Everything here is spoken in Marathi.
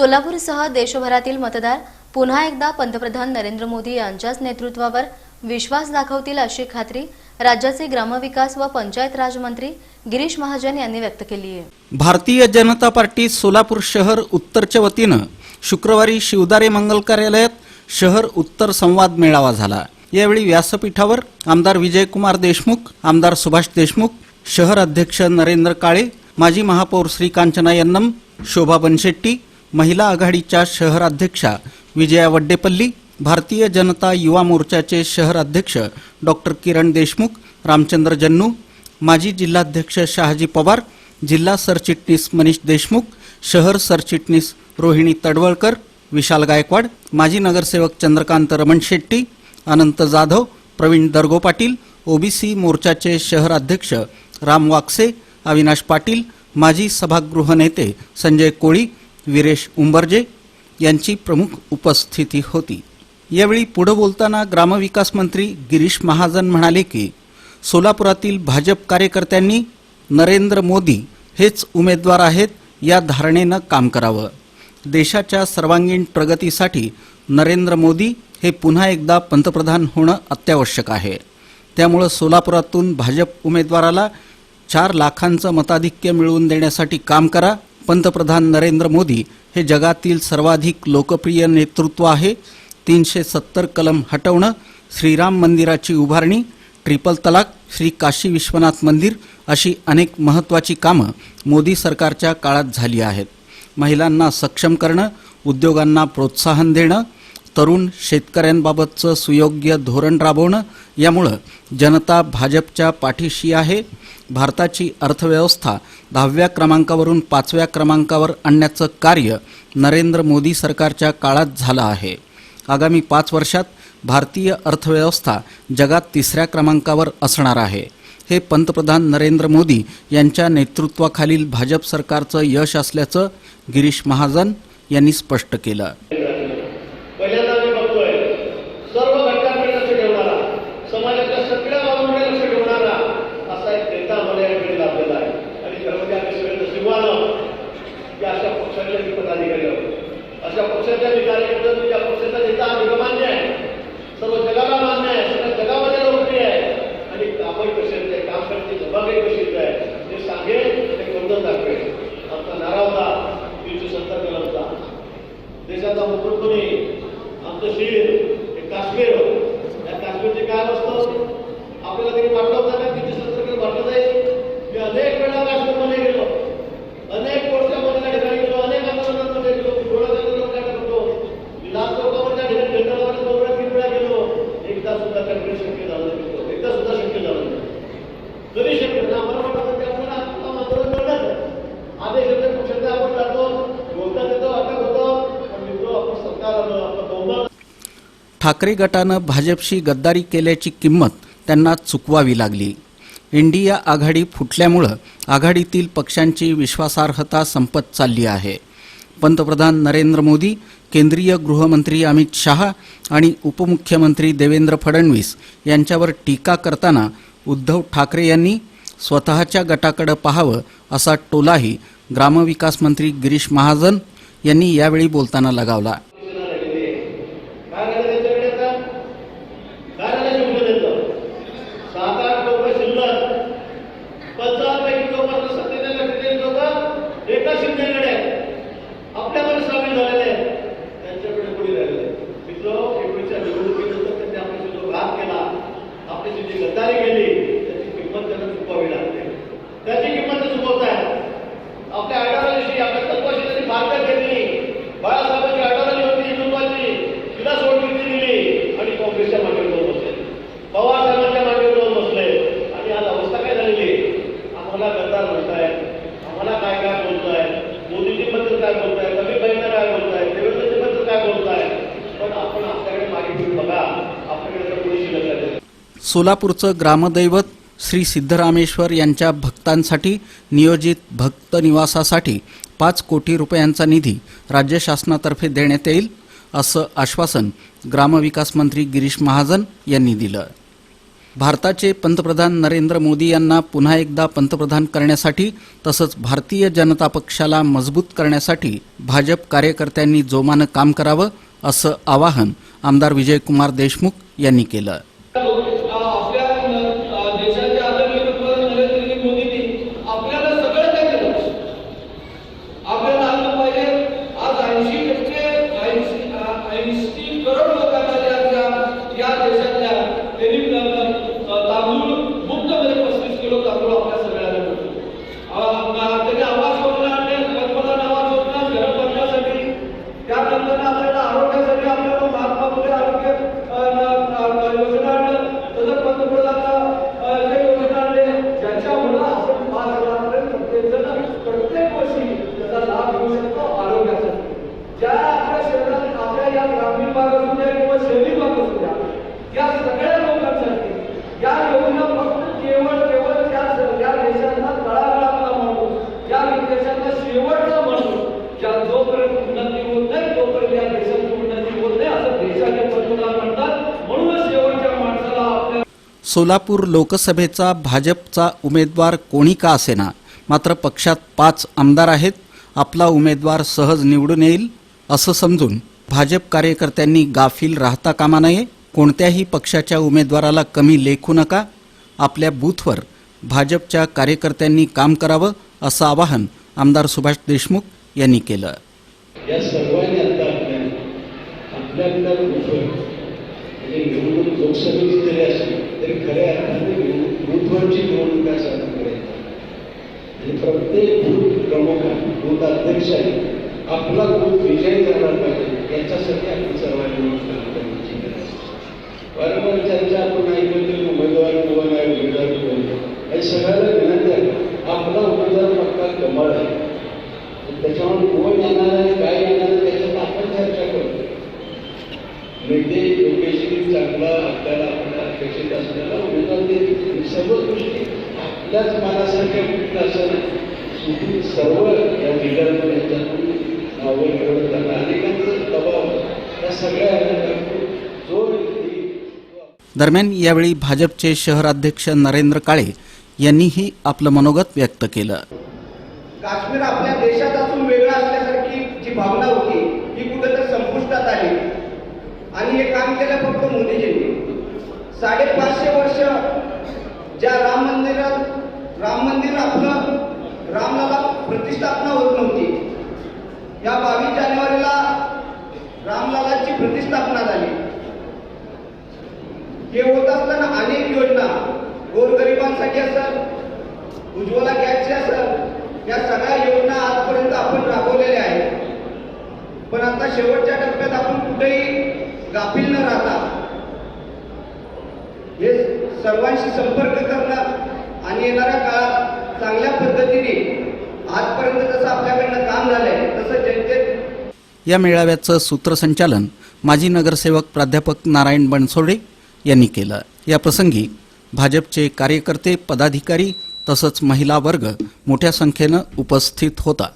सोलापूरसह देशभरातील मतदार पुन्हा एकदा पंतप्रधान नरेंद्र मोदी यांच्याच नेतृत्वावर विश्वास दाखवतील अशी खात्री राज्याचे ग्रामविकास व पंचायत राज मंत्री गिरीश महाजन यांनी व्यक्त केली आहे. भारतीय जनता पार्टी सोलापूर शहर उत्तरच्या वतीनं शुक्रवारी शिवदारे मंगल कार्यालयात शहर उत्तर संवाद मेळावा झाला. यावेळी व्यासपीठावर आमदार विजयकुमार देशमुख आमदार सुभाष देशमुख शहर अध्यक्ष नरेंद्र काळे माजी महापौर श्री कांचना यन्नम शोभा बनशेट्टी महिला आघाडीच्या शहर अध्यक्षा विजया वड्डेपल्ली भारतीय जनता युवा मोर्चाचे शहर अध्यक्ष डॉक्टर किरण देशमुख रामचंद्र जन्नू माजी जिल्हाध्यक्ष शहाजी पवार जिल्हा सरचिटणीस मनीष देशमुख शहर सरचिटणीस रोहिणी तडवळकर विशाल गायकवाड माजी नगरसेवक चंद्रकांत रमण शेट्टी अनंत जाधव प्रवीण दर्गो पाटील ओबीसी मोर्चाचे शहर अध्यक्ष राम वाकसे अविनाश पाटील माजी सभागृह नेते संजय कोळी विरेश उंबर्जे यांची प्रमुख उपस्थिती होती. यावेळी पुढं बोलताना ग्रामविकास मंत्री गिरीश महाजन म्हणाले की सोलापुरातील भाजप कार्यकर्त्यांनी नरेंद्र मोदी हेच उमेदवार आहेत या धारणेनं काम करावं. देशाच्या सर्वांगीण प्रगतीसाठी नरेंद्र मोदी हे पुन्हा एकदा पंतप्रधान होणं अत्यावश्यक आहे. त्यामुळं सोलापुरातून भाजप उमेदवाराला चार लाखांचं मताधिक्य मिळवून देण्यासाठी काम करा पंतप्रधान नरेंद्र मोदी हे जगातील सर्वाधिक लोकप्रिय नेतृत्व आहे. तीनशे सत्तर कलम हटवणं श्रीराम मंदिराची उभारणी ट्रिपल तलाक श्री काशी विश्वनाथ मंदिर अशी अनेक महत्त्वाची कामं मोदी सरकारच्या काळात झाली आहेत. महिलांना सक्षम करणं उद्योगांना प्रोत्साहन देणं तरुण शेतकऱ्यांबाबतचं सुयोग्य धोरण राबवणं यामुळं जनता भाजपच्या पाठीशी आहे. भारताची अर्थव्यवस्था दहाव्या क्रमांकावरून पाचव्या क्रमांकावर आणण्याचं कार्य नरेंद्र मोदी सरकारच्या काळात झालं आहे. आगामी पाच वर्षात भारतीय अर्थव्यवस्था जगात तिसऱ्या क्रमांकावर असणार आहे. हे पंतप्रधान नरेंद्र मोदी यांच्या नेतृत्वाखालील भाजप सरकारचं यश असल्याचं गिरीश महाजन यांनी स्पष्ट केलं पहिल्यांदा मी बघतोय सर्व घटकांकडे लक्ष ठेवणारा समाजाच्या सगळ्या बाजूकडे लक्ष ठेवणारा असा एक नेता मला याकडे लाभलेला आहे आणि त्यामध्ये आम्ही सगळे नशिबानं की अशा पक्षाचे मी पदाधिकारी आहोत अशा पक्षाच्या मी कार्यकर्ते त्या पक्षाचा नेता हा मान्य आहे सर्व जगाला मान्य आहे सगळ्या जगामध्ये लोकप्रिय आहे आणि कामही कसे आहे काम करण्याची जबाबदारी कशी आहे ते सांगेल ते करून दाखवेल आमचा नारा होता तीनशे सत्तर कलमचा देशाचा मुकुट कोणी आमचं शिर हे काश्मीर या काश्मीरचे काय असतं आपल्याला तरी वाटलं होतं का? किती सत्तर वाटलं जाईल. मी अनेक वेळा राष्ट्रमध्ये गेलो. अनेक कोर्टच्या मध्ये ठिकाणी गेलो. अनेक आंदोलनांमध्ये गेलो. करतो लाल चौकावर त्या ठिकाणी दोन तीन वेळा गेलो. एकदा सुद्धा शक्य झालं नाही. एकदा सुद्धा शक्य झालं नाही. शक्य की आंदोलन आदेश येते पक्षाचे आपण जातो होतो पण मित्र आपण सरकार आलं आपलं बहुमत ठाकरे गटानं भाजपशी गद्दारी केल्याची किंमत त्यांना चुकवावी लागली. इंडिया आघाडी फुटल्यामुळं आघाडीतील पक्षांची विश्वासार्हता संपत चालली आहे. पंतप्रधान नरेंद्र मोदी केंद्रीय गृहमंत्री अमित शहा आणि उपमुख्यमंत्री देवेंद्र फडणवीस यांच्यावर टीका करताना उद्धव ठाकरे यांनी स्वतःच्या गटाकडं पाहावं असा टोलाही ग्रामविकास मंत्री गिरीश महाजन यांनी यावेळी बोलताना लगावला. सोलापूरचं ग्रामदैवत श्री सिद्धरामेश्वर यांच्या भक्तांसाठी नियोजित भक्त निवासासाठी पाच कोटी रुपयांचा निधी राज्य शासनातर्फे देण्यात येईल असं आश्वासन ग्रामविकास मंत्री गिरीश महाजन यांनी दिलं. भारताचे पंतप्रधान नरेंद्र मोदी यांना पुन्हा एकदा पंतप्रधान करण्यासाठी तसंच भारतीय जनता पक्षाला मजबूत करण्यासाठी भाजप कार्यकर्त्यांनी जोमानं काम करावं असं आवाहन आमदार विजयकुमार देशमुख यांनी केलं आपल्या अ, देशाचे आदरणीय पंतप्रधान नरेंद्रजी मोदींनी आपल्याला सगळं काय दिलं आपल्याला आलं पाहिजे आज ऐंशी टक्के ऐंशी ऐंशी करोड लोकांना या या- या देशातल्या त्यांनी अ, अ, तांदूळ मुक्तमध्ये पस्तीस किलो तांदूळ आपल्या सगळ्यांना मिळतो अ, अ, त्यांनी आवास योजना आणले पंतप्रधान आवास योजना घरं बांधण्यासाठी त्यानंतर आपल्याला आरोग्यासाठी आपल्याला महात्मा फुले आरोग्य अ, न- अ, योजना आणलं तसंच पंतप्रधान अ, जे योजना आणले ज्याच्यामुळं आपण पाच हजारापर्यंत प्रत्येकजण प्रत्येक वर्षी त्याचा लाभ घेऊ शकतो आरोग्यासाठी ज्या आपल्या शहरात आपल्या या ग्रामीण भाग असू द्या किंवा शहरी भाग असू द्या या सगळ्या लोकांसाठी या योजना फक्त केवळ केवळ त्या या देशातला तळागाळातला माणूस या देशातला शेवटचा माणूस ज्या जोपर्यंत उन्नती होत नाही तोपर्यंत या देशाची उन्नती होत नाही असं देशाचे पंतप्रधान म्हणतात म्हणूनच शेवटच्या माणसाला आपल्या सोलापूर लोकसभेचा भाजपचा उमेदवार कोणी का असेना? मात्र पक्षात पाच आमदार आहेत. आपला उमेदवार सहज निवडून येईल असं समजून भाजप कार्यकर्त्यांनी गाफील राहता कामा नये. कोणत्याही पक्षाच्या उमेदवाराला कमी लेखू नका. आपल्या बूथवर भाजपच्या कार्यकर्त्यांनी काम करावं असं आवाहन आमदार सुभाष देशमुख यांनी केलं. या सर्वांनी आता आपल्या आपल्या म्हणजे निवडणूक लोकसभेची जरी असली खऱ्या अर्थाने निवडणूक- बूथवरची निवडणूक आहे साजरी करायची आणि प्रत्येक बूथ प्रमुखाने बूथ अध्यक्षाने आपला बूथ विजयी करणार पाहिजे याच्यासाठी आपण सर्वांनी मिळून काम करण्याची गरज वारंवार चर्चा आपण ऐकतो उमेदवार किंवा नाही उमेदवार किंवा हे सगळं विनंती आहे आपला उमेदवार पक्का कमळ आहे त्याच्यावर कोण येणार आहे काय येणार आहे त्याच्यात आपण चर्चा करतो नेते योगेश्वरी चांगला आपल्याला आपल्याला अपेक्षित असलेला उमेदवार देतील ही सर्व गोष्टी आपल्याच मनासारख्या कुठलं असं शेवटी सर्व या याच्यातून नावं निवडत जातात अनेकांचा दबाव या सगळ्या जो दरम्यान यावेळी भाजपचे शहराध्यक्ष नरेंद्र काळे यांनीही आपलं मनोगत व्यक्त केलं. काश्मीर आपल्या देशात असून वेगळा असल्यासारखी जी भावना होती ही कुठेतरी संपुष्टात आली. आणि हे काम केलं फक्त मोदीजींनी. साडेपाचशे वर्ष ज्या राम मंदिरात राम मंदिर आपलं रामलाला प्रतिष्ठापना होत नव्हती. या बावीस जानेवारीला रामलालाची प्रतिष्ठापना झाली. हे होत असताना अनेक योजना गोरगरिबांसाठी असत उज्ज्वला गॅसची असत या सगळ्या योजना आजपर्यंत आपण राबवलेल्या आहेत. पण आता शेवटच्या टप्प्यात आपण कुठेही गाफील न राहता हे सर्वांशी संपर्क करणं आणि येणाऱ्या काळात चांगल्या पद्धतीने आजपर्यंत जसं आपल्याकडनं काम झालंय तसं जनतेत या मेळाव्याचं सूत्रसंचालन माजी नगरसेवक प्राध्यापक नारायण बनसोडे यांनी केलं. या प्रसंगी भाजपचे कार्यकर्ते पदाधिकारी तसंच महिला वर्ग मोठ्या संख्येनं उपस्थित होता.